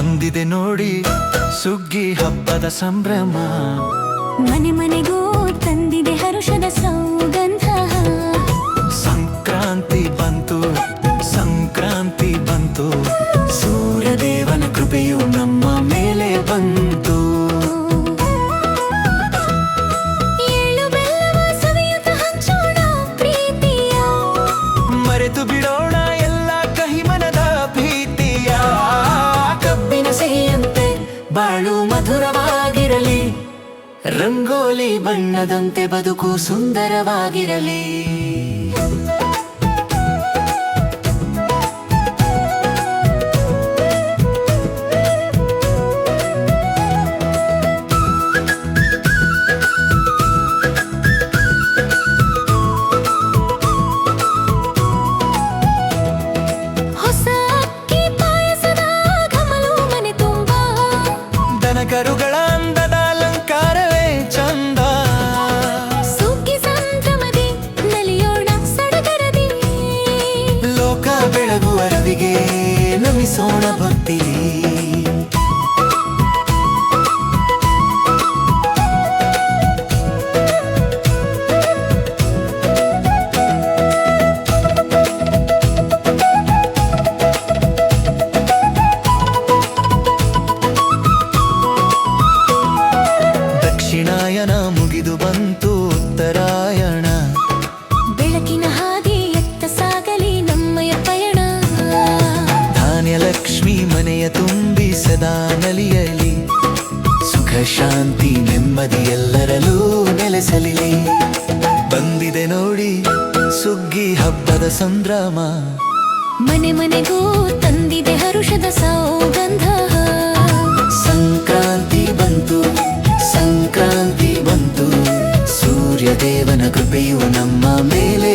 ಬಂದಿದೆ ನೋಡಿ ಸುಗ್ಗಿ ಹಬ್ಬದ ಸಂಭ್ರಮ. ಮನೆ ಮನೆಗೂ ತಂದಿದೆ ಹರುಷದ ಸೌಗಂಧ. ಸಂಕ್ರಾಂತಿ ಬಂತು ಸಂಕ್ರಾಂತಿ ಬಂತು. ಬಾಳು ಮಧುರವಾಗಿರಲಿ. ರಂಗೋಲಿ ಬಣ್ಣದಂತೆ ಬದುಕು ಸುಂದರವಾಗಿರಲಿ. ರವಿಗೆ ನಮಿಸೋಣ ಭಕ್ತಿ. ಸದಾ ನಲಿಯಲಿ. ಸುಖ ಶಾಂತಿ ನೆಮ್ಮದಿ ಎಲ್ಲರಲ್ಲೂ ನೆಲೆಸಲಿಲಿ. ಬಂದಿದೆ ನೋಡಿ ಸುಗ್ಗಿ ಹಬ್ಬದ ಸಂಭ್ರಮ. ಮನೆ ಮನೆಗೂ ತಂದಿದೆ ಹರುಷದ ಸೌಗಂಧ. ಸಂಕ್ರಾಂತಿ ಬಂತು ಸಂಕ್ರಾಂತಿ ಬಂತು. ಸೂರ್ಯದೇವನ ಕೃಪೆಯು ನಮ್ಮ ಮೇಲೆ